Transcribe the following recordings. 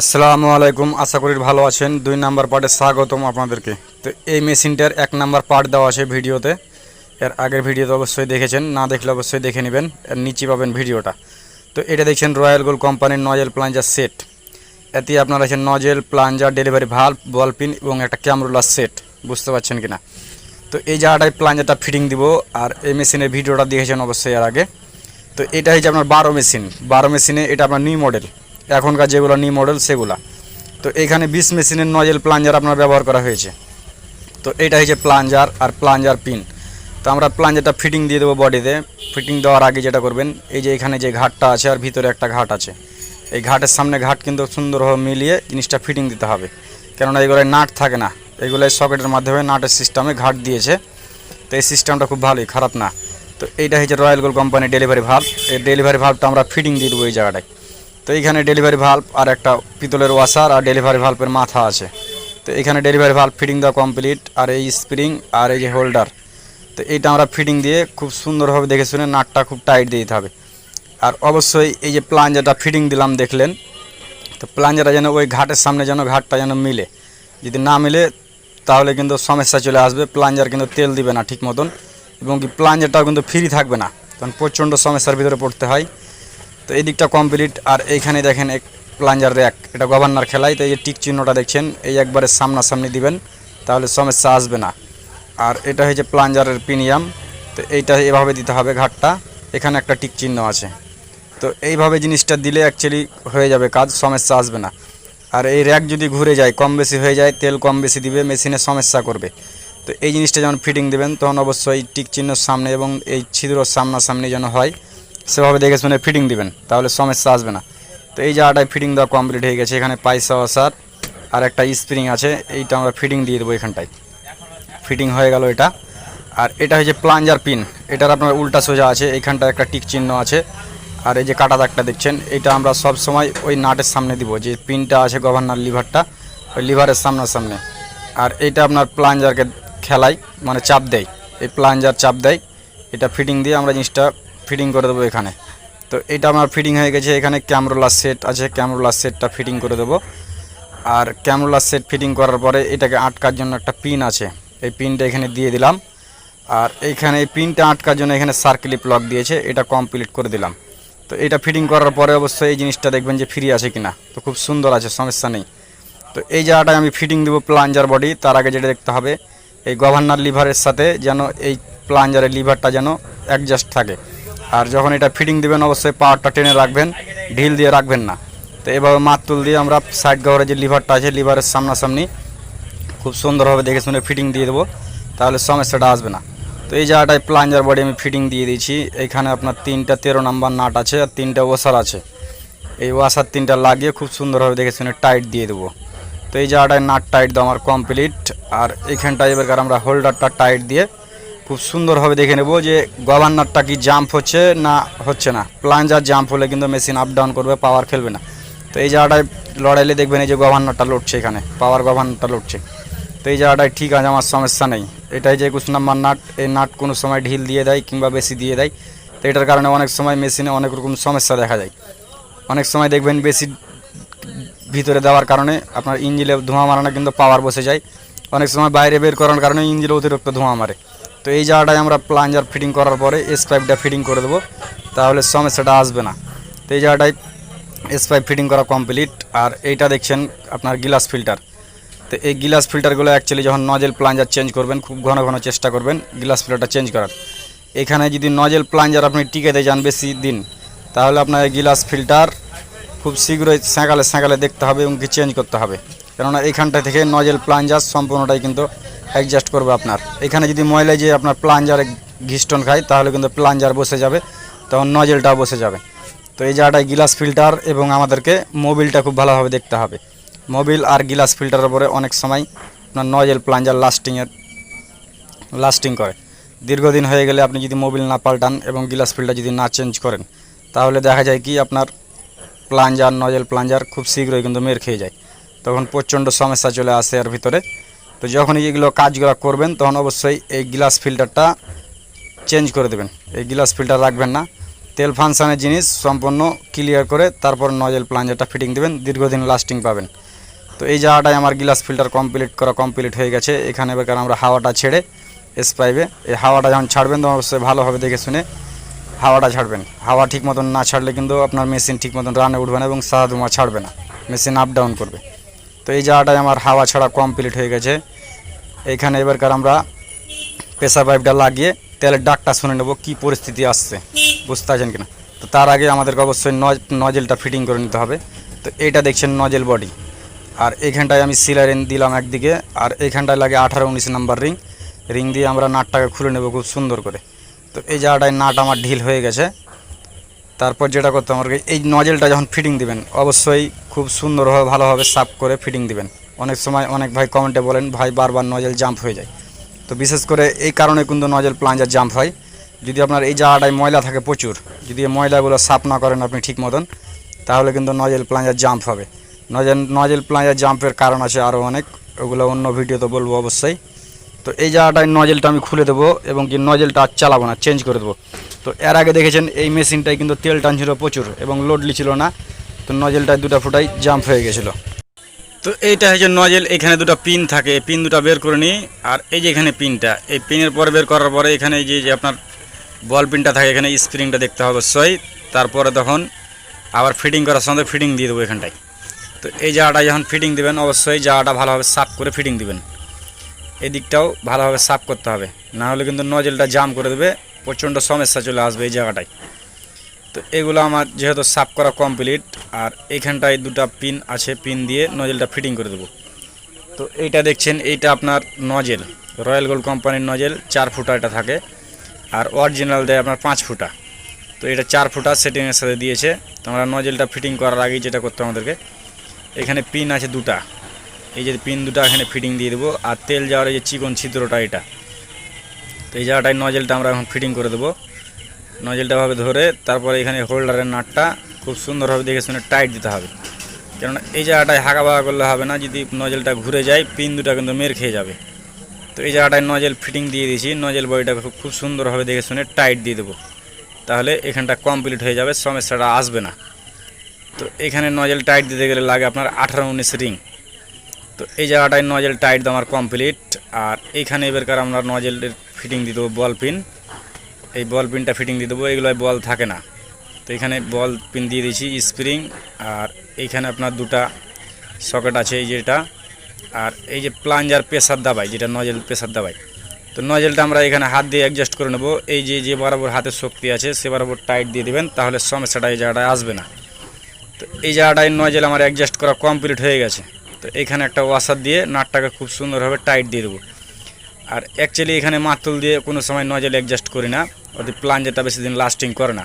আসসালামু আলাইকুম। আশা করি ভালো আছেন। দুই নাম্বার পার্টে স্বাগতম আপনাদেরকে। তো এই মেশিনটার এক নাম্বার পার্ট দেওয়া আছে ভিডিওতে। এর আগের ভিডিওতে অবশ্যই দেখেছেন। না দেখলে অবশ্যই দেখে নেবেন। এর নিচে পাবেন ভিডিওটা। তো এটা দেখছেন রয়্যাল গোল্ড কোম্পানির নজেল প্লাঞ্জার সেট এতে আপনার আছে nozzle plunger delivery valve ball pin এবং একটা ক্যামরুলার সেট বুঝতে পারছেন কিনা? তো এই জায়গাটায় প্লাঞ্জারটা ফিটিং দিব। আর এই মেশিনের ভিডিওটা দেখেছেন অবশ্যই এর আগে। তো এটা হচ্ছে আপনার বারো মেশিন। বারো মেশিনে এটা আপনার নিউ মডেল এখনকার যেগুলো নিউ মডেল সেগুলা। তো এখানে বিশ মেশিনের নজেল প্লাঞ্জার আপনার ব্যবহার করা হয়েছে। তো এটা হচ্ছে প্লাঞ্জার আর প্লাঞ্জার পিন তো আমরা প্লাঞ্জারটা ফিটিং দিয়ে দেবো বডিতে ফিটিং দেওয়ার আগে যেটা করবেন, এই যে এখানে যে ঘাটটা আছে আর ভিতরে একটা ঘাট আছে। এই ঘাটের সামনে ঘাট কিন্তু সুন্দরভাবে মিলিয়ে জিনিসটা ফিটিং দিতে হবে। কেননা এগুলোয় নাট থাকে না। এগুলোয় সকেটের মাধ্যমে নাটের সিস্টেমে ঘাট দিয়েছে। তো এই সিস্টেমটা খুব ভালোই, খারাপ না। তো এইটা হচ্ছে রয়্যাল গোল্ড কোম্পানির ডেলিভারি ভাল্ব এই ডেলিভারি ভাল্বটা আমরা ফিটিং দিয়ে দেবো এই জায়গাটায়। তো এইখানে ডেলিভারি ভাল্ব আর একটা পিতলের ওয়াশার আর ডেলিভারি ভাল্বের মাথা আছে। তো এখানে ডেলিভারি ভাল্ব ফিটিং দেওয়া কমপ্লিট আর এই স্প্রিং আর এই যে হোল্ডার তো এইটা আমরা ফিটিং দিয়ে খুব সুন্দরভাবে দেখে শুনে নাটটা খুব টাইট দিয়ে দিতে হবে। আর অবশ্যই এই যে প্লাঞ্জারটা ফিটিং দিলাম দেখলেন, তো প্লাঞ্জারটা যেন ওই ঘাটের সামনে যেন ঘাটটা যেন মিলে। যদি না মিলে, তাহলে কিন্তু সমস্যা চলে আসবে প্লাঞ্জার কিন্তু তেল দিবে না ঠিক মতন। এবং কি প্লাঞ্জারটাও কিন্তু ফ্রি থাকবে না, কারণ প্রচণ্ড সমস্যার ভিতরে পড়তে হয়। তো এই দিকটা কমপ্লিট আর এইখানে দেখেন এক প্লাঞ্জার র্যাক এটা গভর্নর খেলায় তো এই যে টিক চিহ্নটা দেখছেন, এই একবারে সামনাসামনি দিবেন, তাহলে সমস্যা আসবে না। আর এটা হয়েছে প্লাঞ্জারের প্রিমিয়াম তো এইটা এভাবে দিতে হবে ঘাটটা, এখানে একটা টিক চিহ্ন আছে। তো এইভাবে জিনিসটা দিলে অ্যাকচুয়ালি হয়ে যাবে কাজ সমস্যা আসবে না। আর এই র্যাক যদি ঘুরে যায়, কম বেশি হয়ে যায়, তেল কম বেশি দিবে মেশিনে সমস্যা করবে। তো এই জিনিসটা যখন ফিটিং দেবেন, তখন অবশ্যই টিক চিহ্নর সামনে এবং এই ছিদ্রর সামনাসামনি যেন হয় সেভাবে দেখে শুনে ফিটিং দিবেন, তাহলে সমস্যা আসবে না। তো এই জায়গাটায় ফিটিং দেওয়া কমপ্লিট হয়ে গেছে, এখানে পাইসা ওসার আর একটা স্প্রিং আছে, এইটা আমরা ফিটিং দিয়ে দেবো এখানটায়। ফিটিং হয়ে গেল এটা। আর এটা হচ্ছে প্লাঞ্জার পিন এটার আপনার উল্টা সোজা আছে এইখানটা একটা টিক চিহ্ন আছে। আর এই যে কাটা দাগটা দেখছেন, এটা আমরা সব সময় ওই নাটের সামনে দিব, যে পিনটা আছে গভর্নর লিভারটা ওই লিভারের সামনাসামনে। আর এটা আপনার প্লাঞ্জারকে খেলাই মানে চাপ দেয়, এই প্লাঞ্জার চাপ দেয়, এটা ফিটিং দিয়ে আমরা জিনিসটা ফিটিং করে দেবো এখানে। তো এটা আমার ফিটিং হয়ে গেছে, এখানে ক্যামরোলার সেট আছে, ক্যামরোলার সেটটা ফিটিং করে দেবো। আর ক্যামরোলার সেট ফিটিং করার পরে এটাকে আটকার জন্য একটা পিন আছে, এই পিনটা এখানে দিয়ে দিলাম। আর এইখানে এই পিনটা আটকার জন্য এখানে সার্কেলি প্লক দিয়েছে, এটা কমপ্লিট করে দিলাম। তো এটা ফিটিং করার পরে অবশ্যই এই জিনিসটা দেখবেন যে ফ্রি আছে কিনা। তো খুব সুন্দর আছে, সমস্যা নেই। তো এই জায়গাটায় আমি ফিটিং দেবো প্লাঞ্জার বডি তার আগে যেটা দেখতে হবে, এই গভর্নর লিভারের সাথে যেন এই প্লাঞ্জারের লিভারটা যেন অ্যাডজাস্ট থাকে। আর যখন এটা ফিটিং দিবেন, অবশ্যই পাওয়ারটা টেনে রাখবেন, ঢিল দিয়ে রাখবেন না। তো এভাবে মাতুল দিয়ে আমরা সাইড কভারে যে লিভারটা আছে, লিভারের সামনাসামনি খুব সুন্দরভাবে দেখে শুনে ফিটিং দিয়ে দেবো, তাহলে সমস্যাটা আসবে না। তো এই জায়গাটায় প্লাঞ্জার বডি আমি ফিটিং দিয়ে দিয়েছি এইখানে আপনার তিনটা তেরো নাম্বার নাট আছে আর তিনটা ওয়াশার আছে। এই ওয়াশার তিনটা লাগিয়ে খুব সুন্দরভাবে দেখে শুনে টাইট দিয়ে দেবো। তো এই জায়গাটায় নাট টাইট দেওয়া আমার কমপ্লিট আর এইখানটায় এবার আমরা হোল্ডারটা টাইট দিয়ে খুব সুন্দরভাবে দেখে নেব যে গভর্নরটা কি জাম্প হচ্ছে না হচ্ছে না। প্লাঞ্জার জাম্প হলে কিন্তু মেশিন আপ ডাউন করবে পাওয়ার খেলবে না। তো এই জায়গাটায় লড়াইলে দেখবেন এই যে গভর্নরটা লড়ছে এখানে পাওয়ার গভর্নরটা লড়ছে। তো এই জায়গাটায় ঠিক আছে, আমার সমস্যা নেই। এটাই যে একুশ নাম্বার নাট, এই নাট কোনো সময় ঢিল দিয়ে দেয় কিংবা বেশি দিয়ে দেয়। তো এটার কারণে অনেক সময় মেশিনে অনেক রকম সমস্যা দেখা যায়। অনেক সময় দেখবেন বেশি ভিতরে দেওয়ার কারণে আপনার ইঞ্জিনে ধোঁয়া মারানো কিন্তু পাওয়ার বসে যায়। অনেক সময় বাইরে বের করার কারণে ইঞ্জিনে অতিরিক্ত ধোঁয়া মারে। তো এই জায়গাটায় আমরা প্লাঞ্জার ফিটিং করার পরে এস পাইপটা ফিটিং করে দেবো, তাহলে সমস্যাটা আসবে না। তো এই জায়গাটায় এস পাইপ ফিটিং করা কমপ্লিট আর এইটা দেখছেন আপনার গিলাস ফিল্টার তো এই গিলাস ফিল্টারগুলো অ্যাকচুয়ালি যখন নজেল প্লাঞ্জার চেঞ্জ করবেন, খুব ঘন ঘন চেষ্টা করবেন গিলাস ফিল্টারটা চেঞ্জ করার। এখানে যদি নজেল প্লাঞ্জার আপনি টিকেতে যান বেশি দিন, তাহলে আপনার গিলাস ফিল্টার খুব শীঘ্রই স্যাঁকালে স্যাঁকালে দেখতে হবে এবং কি চেঞ্জ করতে হবে। কেননা এইখানটা থেকে নজেল প্লাঞ্জার সম্পূর্ণটাই কিন্তু অ্যাডজাস্ট করবে আপনার। এখানে যদি ময়লায় যে আপনার প্লাঞ্জারে ঘিস্টন খায়, তাহলে কিন্তু প্লাঞ্জার বসে যাবে, তখন নজেলটাও বসে যাবে। তো এই জায়গাটায় গিলাস ফিল্টার এবং আমাদেরকে মোবিলটা খুব ভালোভাবে দেখতে হবে। মোবিল আর গিলাস ফিল্টারের উপরে অনেক সময় আপনার নজেল প্লাঞ্জার লাস্টিংয়ের লাস্টিং করে। দীর্ঘদিন হয়ে গেলে আপনি যদি মোবিল না পাল্টান এবং গিলাস ফিল্টার যদি না চেঞ্জ করেন, তাহলে দেখা যায় কি আপনার প্লাঞ্জার নজেল প্লাঞ্জার খুব শীঘ্রই কিন্তু মের খেয়ে যায়। তখন প্রচণ্ড সমস্যা চলে আসে এর ভিতরে। তো যখনই এগুলো কাজগুলো করবেন, তখন অবশ্যই এই গ্লাস ফিল্টারটা চেঞ্জ করে দেবেন। এই গ্লাস ফিল্টার রাখবেন না। তেল ফাংশানের জিনিস সম্পূর্ণ ক্লিয়ার করে তারপর নজেল প্লাঞ্জারটা ফিটিং দেবেন, দীর্ঘদিন লাস্টিং পাবেন। তো এই জায়গাটায় আমার গ্লাস ফিল্টার কমপ্লিট করা কমপ্লিট হয়ে গেছে। এখানে এবার আমরা হাওয়াটা ছেড়ে এস পাইবে এই হাওয়াটা যখন ছাড়বেন, তখন অবশ্যই ভালোভাবে দেখে শুনে হাওয়াটা ছাড়বেন। হাওয়া ঠিক মতন না ছাড়লে কিন্তু আপনার মেশিন ঠিক মতন রানে উঠবে না এবং সাদা ধোঁয়া ছাড়বে না। মেশিন আপ ডাউন করবে। তো এই জায়গাটায় আমার হাওয়া ছাড়া কমপ্লিট হয়ে গেছে। এইখানে এবারকার আমরা প্রেসার পাইপটা লাগিয়ে তেলের ডাকটা শুনে নেব কী পরিস্থিতি আসছে। বুঝতে পারছেন কিনা? তো তার আগে আমাদেরকে অবশ্যই নজ- নজেলটা ফিটিং করে নিতে হবে। তো এইটা দেখছেন নজেল বডি আর এইখানটায় আমি সিলারিন দিলাম একদিকে, আর এইখানটায় লাগে আঠারো উনিশ নাম্বার রিং রিং দিয়ে আমরা নাটটাকে খুলে নেব খুব সুন্দর করে। তো এই জায়গাটায় নাট আমার ঢিল হয়ে গেছে। তারপর যেটা করতে আমাকে এই নজেলটা যখন ফিটিং দিবেন, অবশ্যই খুব সুন্দরভাবে ভালোভাবে সাফ করে ফিটিং দিবেন। অনেক সময় অনেক ভাই কমেন্টে বলেন, ভাই, বারবার নজেল জাম্প হয়ে যায়। তো বিশেষ করে এই কারণে কিন্তু নজেল প্লাঞ্জার জাম্প হয়। যদি আপনার এই জায়গাটায় ময়লা থাকে প্রচুর, যদি এই ময়লাগুলো সাফ না করেন আপনি ঠিক মতন, তাহলে কিন্তু নজেল প্লাঞ্জার জাম্প হবে। নজেল নজেল প্লাঞ্জার জাম্পের কারণ আছে আরও অনেক, ওগুলো অন্য ভিডিওতে বলব অবশ্যই। তো এই জায়গাটায় নজেলটা আমি খুলে দেবো এবং কি নজেলটা আর চালাবো না চেঞ্জ করে দেবো। তো এর আগে দেখেছেন এই মেশিনটায় কিন্তু তেল টানছিল প্রচুর এবং লোডলি ছিল না। তো নজেলটায় দুটো ফুটাই জাম্প হয়ে গেছিল। তো এইটা হচ্ছে নজেল, এখানে দুটো পিন থাকে, এই পিন দুটো বের করে নিই আর এই যে এখানে পিনটা এই পিনের পরে বের করার পরে এখানে যে যে আপনার বল পিনটা থাকে, এখানে স্প্রিংটা দেখতে হবে অবশ্যই। তারপরে তখন আবার ফিটিং করার সঙ্গে ফিটিং দিয়ে দেবো এখানটায়। তো এই জায়গাটা যখন ফিটিং দেবেন, অবশ্যই জায়গাটা ভালোভাবে সাফ করে ফিটিং দিবেন। এই দিকটাও ভালোভাবে সাফ করতে হবে। না হলে কিন্তু নজেলটা জাম করে দেবে, প্রচণ্ড সমস্যা চলে আসবে এই জায়গাটায়। তো এগুলো আমার যেহেতু সাফ করা কমপ্লিট আর এইখানটায় দুটো পিন আছে পিন দিয়ে নজেলটা ফিটিং করে দেবো। তো এইটা দেখছেন, এইটা আপনার নজেল রয়্যাল গোল্ড কোম্পানির নজেল চার ফুটা এটা থাকে, আর অরিজিনাল দেয় আপনার পাঁচ ফুটা। তো এটা চার ফুটা সেটিংয়ের সাথে দিয়েছে, তো আমরা নজেলটা ফিটিং করার আগেই যেটা করতে আমাদেরকে, এখানে পিন আছে দুটা। এই যে পিন দুটো এখানে ফিটিং দিয়ে দেবো, আর তেল যাওয়ার এই যে চিকন ছিদ্রটা এটা, তো এই জায়গাটায় নজেলটা আমরা এখন ফিটিং করে দেবো। নজেলটা ভাবে ধরে তারপরে এখানে হোল্ডারের নাটটা খুব সুন্দরভাবে দেখে শুনে টাইট দিতে হবে। কেননা এই জায়গাটায় হাঁকা বাঁকা করলে হবে না, যদি নজেলটা ঘুরে যায়, পিন দুটো কিন্তু মের খেয়ে যাবে। তো এই জায়গাটায় নজেল ফিটিং দিয়ে দিয়েছি, নজেল বডিটা খুব সুন্দরভাবে দেখে শুনে টাইট দিয়ে দেবো। তাহলে এখানটা কমপ্লিট হয়ে যাবে, সমস্যাটা আসবে না। তো এখানে নজেল টাইট দিতে গেলে লাগে আপনার আঠারো উনিশ রিং তো এই জায়গাটায় নজেল টাইট আমার কমপ্লিট আর এইখানে এবারকার আমরা নজেলের ফিটিং দিয়ে দেবো বল পিন এই বল পিনটা ফিটিং দিয়ে দেবো এগুলোয় বল থাকে না। তো এখানে বল পিন দিয়ে দিয়েছি, স্প্রিং, আর এইখানে আপনার দুটা সকেট আছে, এই যেটা, আর এই যে প্লাঞ্জার প্রেসার দাবাই যেটা নজেল প্রেসার দাবাই তো নজেলটা আমরা এখানে হাত দিয়ে অ্যাডজাস্ট করে নেব, এই যে যে বরাবর হাতের শক্তি আছে, সে বরাবর টাইট দিয়ে দেবেন, তাহলে সমস্যাটা এই জায়গাটায় আসবে না। তো এই জায়গাটায় নজেল আমার অ্যাডজাস্ট করা কমপ্লিট হয়ে গেছে। তো এখানে একটা ওয়াশার দিয়ে নাটটাকে খুব সুন্দরভাবে টাইট দিয়ে দেবো। আর অ্যাকচুয়ালি এখানে মাতুল দিয়ে কোনো সময় নজেল অ্যাডজাস্ট করি না। ওদের প্লাঞ্জারটা বেশি দিন লাস্টিং করে না।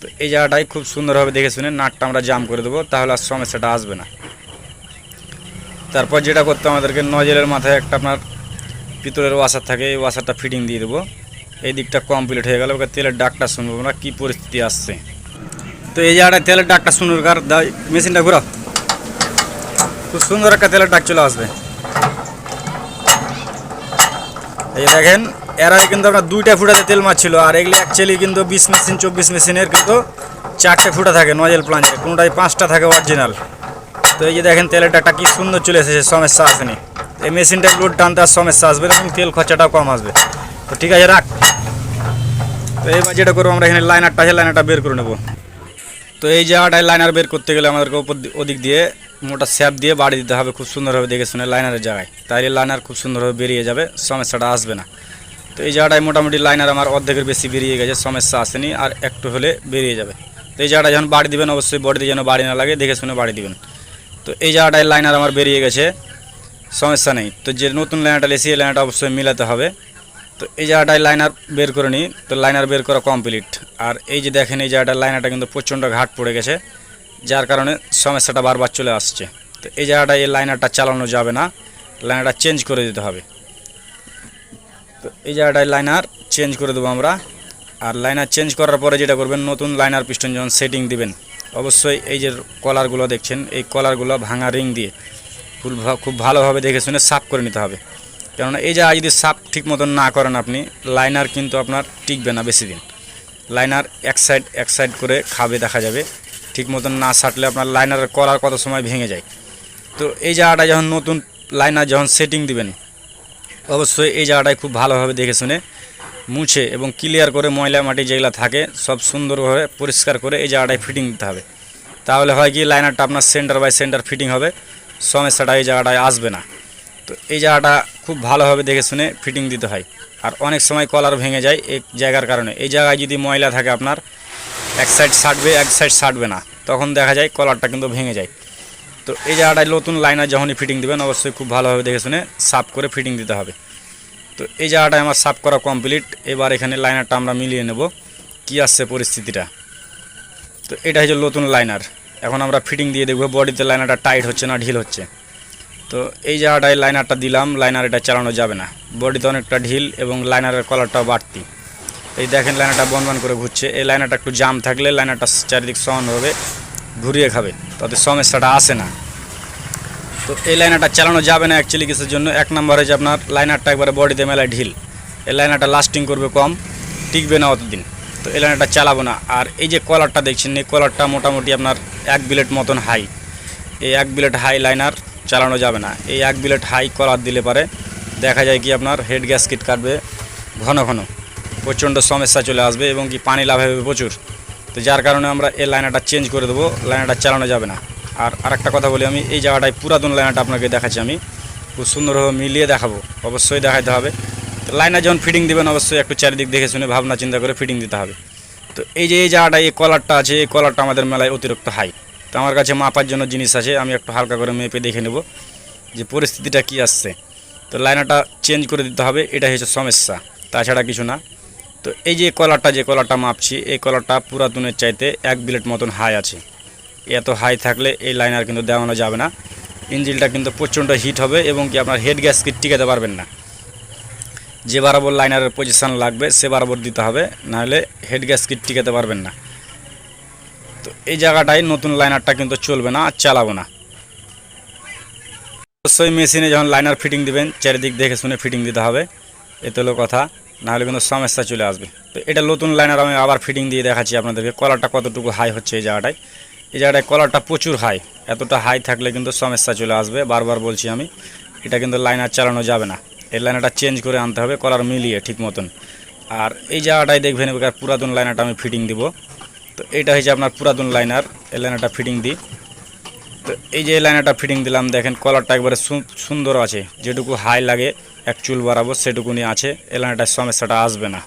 তো এই জায়গাটায় খুব সুন্দরভাবে দেখে শুনে নাটটা আমরা জাম করে দেবো, তাহলে আর সমস্যাটা আসবে না। তারপর যেটা করতে আমাদেরকে নজেলের মাথায় একটা আপনার পিতলের ওয়াশার থাকে, এই ওয়াশারটা ফিটিং দিয়ে দেবো। এই দিকটা কমপ্লিট হয়ে গেল, ওকে তেলের ডাকটা শুনব আমরা, কী পরিস্থিতি আসছে। তো এই জায়গাটায় তেলের ডাকটা শুনুন কার মেশিনটা ঘুরাও। খুব সুন্দর একটা তেলের ডাক চলে আসবে। এই দেখেন এর কিন্তু আপনার দুইটা ফুটাতে তেল মারছিল, আর এগুলি অ্যাকচুয়ালি কিন্তু বিশ মেশিন, চব্বিশ মেশিনের কিন্তু চারটে ফুটা থাকে নজেল প্লাঞ্জের কোনোটাই পাঁচটা থাকে অরিজিনাল তো এই যে দেখেন তেলের ডাকটা কি সুন্দর চলে এসেছে সমস্যা আসেনি। এই মেশিনটা লোড টানতে আর সমস্যা আসবে এবং তেল খরচাটাও কম আসবে। তো ঠিক আছে, রাখ। তো এবার যেটা করব আমরা এখানে লাইনারটা আছে লাইনারটা বের করে নেব। তো এই জায়গাটায় লাইনার বের করতে গেলে আমাদেরকে উপর দি- ওদিক দিয়ে মোটা স্যাপ দিয়ে বাড়ি দিতে হবে, খুব সুন্দরভাবে দেখে শুনে লাইনারের জায়গায়। তাইলে লাইনার খুব সুন্দরভাবে বেরিয়ে যাবে সমস্যাটা আসবে না। তো এই জায়গাটায় মোটামুটি লাইনার আমার অর্ধেকের বেশি বেরিয়ে গেছে, সমস্যা আসেনি, আর একটু হলে বেরিয়ে যাবে। তো এই জায়গাটা যখন বাড়ি দিবেন, অবশ্যই বডিতে যেন বাড়ি না লাগে, দেখে শুনে বাড়ি দিবেন। তো এই জায়গাটায় লাইনার আমার বেরিয়ে গেছে, সমস্যা নেই। তো যে নতুন লাইনারটা লেসি এই লাইনারটা অবশ্যই মিলাতে হবে। তো এই জায়গাটায় লাইনার বের করে নিই, তো লাইনার বের করা কমপ্লিট। আর এই যে দেখেন, এই জায়গাটার লাইনারটা কিন্তু প্রচণ্ড ঘাট পড়ে গেছে, যার কারণে সমস্যাটা বারবার চলে আসছে। তো এই জায়গাটায় এই লাইনারটা চালানো যাবে না, লাইনারটা চেঞ্জ করে দিতে হবে। তো এই জায়গাটায় লাইনার চেঞ্জ করে দেবো আমরা। আর লাইনার চেঞ্জ করার পরে যেটা করবেন, নতুন লাইনার পিস্টন যখন সেটিং দিবেন, অবশ্যই এই যে কলারগুলো দেখছেন, এই কলারগুলো ভাঙা রিং দিয়ে ফুল খুব ভালোভাবে দেখে শুনে সাফ করে নিতে হবে। কেননা এই জায়গায় যদি সাফ ঠিক মতন না করেন আপনি লাইনার কিন্তু আপনার টিকবে না বেশি দিন। লাইনার এক সাইড এক সাইড করে খাবে দেখা যাবে। ঠিক মতন না সাটলে আপনার লাইনারের কলার কত সময় ভেঙে যায়। তো এই জায়গাটা যখন নতুন লাইনার যখন সেটিং দিবেন অবশ্যই এই জায়গাটায় খুব ভালোভাবে দেখে শুনে মুছে এবং ক্লিয়ার করে ময়লা মাটি যেগুলো থাকে, সব সুন্দরভাবে পরিষ্কার করে এই জায়গাটায় ফিটিং দিতে হবে। তাহলে হয় কি লাইনারটা আপনার সেন্টার বাই সেন্টার ফিটিং হবে, সমস্যাটা এই জায়গাটায় আসবে না। তো এই জায়গাটা খুব ভালোভাবে দেখে শুনে ফিটিং দিতে হয়। আর অনেক সময় কলার ভেঙে যায় এই জায়গার কারণে। এই জায়গায় যদি ময়লা থাকে আপনার, এক সাইড সাটবে, এক সাইড সাটবে না। তখন দেখা যায় কলারটা কিন্তু ভেঙে যায়। তো এই জায়গাটায় নতুন লাইনার যখনই ফিটিং দেবেন, অবশ্যই খুব ভালোভাবে দেখে শুনে সাফ করে ফিটিং দিতে হবে। তো এই জায়গাটায় আমার সাফ করা কমপ্লিট এবার এখানে লাইনারটা আমরা মিলিয়ে নেব, কি আসছে পরিস্থিতিটা। তো এটা হচ্ছে নতুন লাইনার এখন আমরা ফিটিং দিয়ে দেখব, বডিতে লাইনারটা টাইট হচ্ছে না, ঢিল হচ্ছে। তো এই জায়গাটায় লাইনারটা দিলাম লাইনার এটা চালানো যাবে না। বডিতে অনেকটা ঢিল এবং লাইনারের কলারটাও বাড়তি। এই দেখেন লাইনারটা বন বন করে ঘুরছে। এই লাইনারটা একটু জাম থাকলে লাইনারটা চারিদিক সমানভাবে ঘুরিয়ে খাবে। তাদের সমস্যাটা আসে না। তো এই লাইনারটা চালানো যাবে না অ্যাকচুয়ালি কিসের জন্য। এক নম্বর হচ্ছে আপনার লাইনারটা একবারে বডিতে মেলায় ঢিল। এই লাইনারটা লাস্টিং করবে কম, টিকবে না অতদিন। তো এই লাইনারটা চালাবো না। আর এই যে কলারটা দেখছেন, এই কলারটা মোটামুটি আপনার এক বিলেট মতন হাই এই এক বিলেট হাই লাইনার চালানো যাবে না। এই এক বিলেট হাই কলার দিলে পারে দেখা যায় কি আপনার হেড গ্যাসকিট কাটবে ঘন ঘন। প্রচণ্ড সমস্যা চলে আসবে এবং কি পানি লাভ হবে প্রচুর। তো যার কারণে আমরা এই লাইনারটা চেঞ্জ করে দেবো লাইনারটা চালানো যাবে না। আর আরেকটা কথা বলি আমি, এই জায়গাটায় পুরাতন লাইনারটা আপনাকে দেখাচ্ছি আমি। খুব সুন্দরভাবে মিলিয়ে দেখাবো, অবশ্যই দেখাতে হবে। তো লাইনার যখন ফিটিং দেবেন, অবশ্যই একটু চারিদিক দেখে শুনে ভাবনা চিন্তা করে ফিটিং দিতে হবে। তো এই যে এই জায়গাটায় এই কলারটা আছে, এই কলারটা আমাদের মেলায় অতিরিক্ত হাই তো আমার কাছে মাপার জন্য জিনিস আছে, আমি একটু হালকা করে মেপে দেখে নেব যে পরিস্থিতিটা কি আসছে। তো লাইনারটা চেঞ্জ করে দিতে হবে এটা হচ্ছে সমস্যা। তাছাড়া কিছু না। তো এই যে কলারটা যে কলারটা মাপছি, এই কলারটা পুরাতনের চাইতে এক বিলেট মতন হাই আছে। এত হাই থাকলে এই লাইনার কিন্তু দেওয়ানো যাবে না। ইঞ্জিনটা কিন্তু প্রচণ্ড হিট হবে এবং কি আপনার হেড গ্যাস টিকাতে পারবেন না। যে বরাবর লাইনারের পজিশান লাগবে, সে বরাবর দিতে হবে, নাহলে হেড গ্যাস কিট টিকাতে পারবেন না। তো এই জায়গাটায় নতুন লাইনারটা কিন্তু চলবে না, আর চালাবো না। অবশ্যই মেশিনে যখন লাইনার ফিটিং দিবেন, চারিদিক দেখে শুনে ফিটিং দিতে হবে। এতে হলো কথা। নাহলে কিন্তু সমস্যা চলে আসবে। তো এটা নতুন লাইনার আমি আবার ফিটিং দিয়ে দেখাচ্ছি আপনাদেরকে কলারটা কতটুকু হাই হচ্ছে এই জায়গাটায়। এই জায়গাটায় কলারটা প্রচুর হাই এতটা হাই থাকলে কিন্তু সমস্যা চলে আসবে। বারবার বলছি আমি, এটা কিন্তু লাইনার চালানো যাবে না। এই লাইনারটা চেঞ্জ করে আনতে হবে কলার মিলিয়ে ঠিক মতন। আর এই জায়গাটায় দেখবেন এবার পুরাতন লাইনারটা আমি ফিটিং দিব। তো এটা হচ্ছে আপনার পুরাতন লাইনার এই লাইনারটা ফিটিং দিই। তো এই যে লাইনারটা ফিটিং দিলাম, দেখেন কলারটা একবারে সুন্দর আছে, যেটুকু হাই লাগে এক চুল বাড়াবো সেটুকুনি আছে। সময় সমস্যাটা আসবে না।